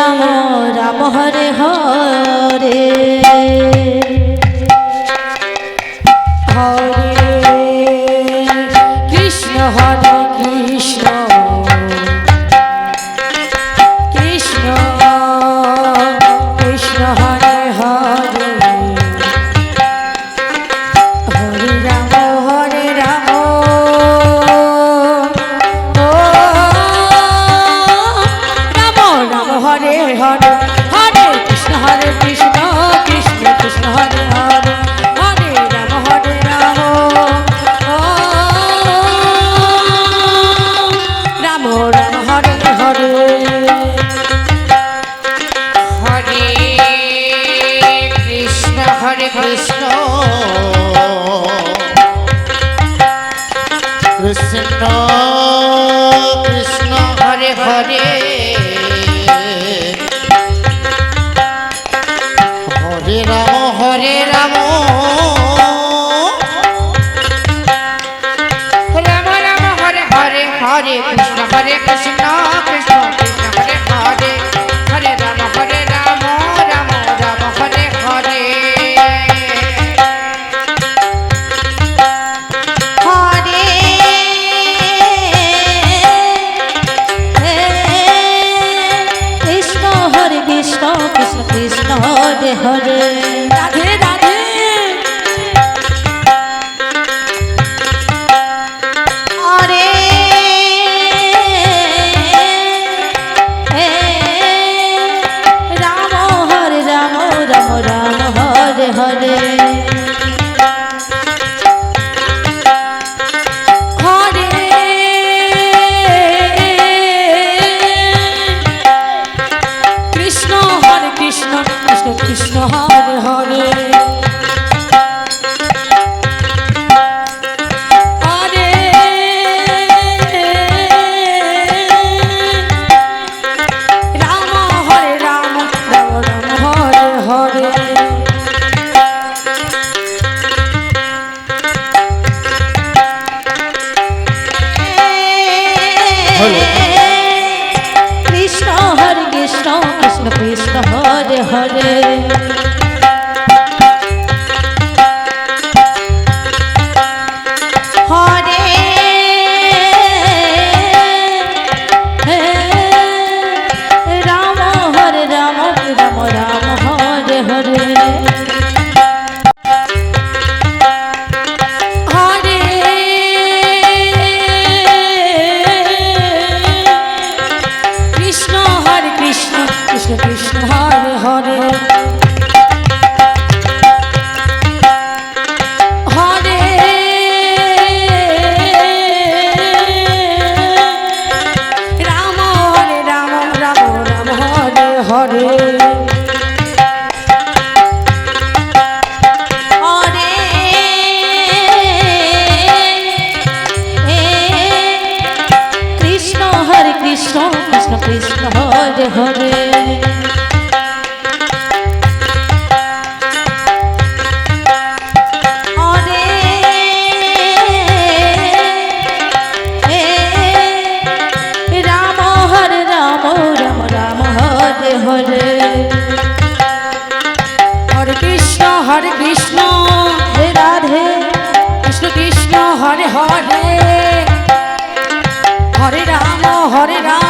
Ram Ram Hare Hare Hare Krishna হরে Krishna. হরে Krishna হে Radhe. Krishna Krishna Hare Hare. হরে Ram হরে Ram.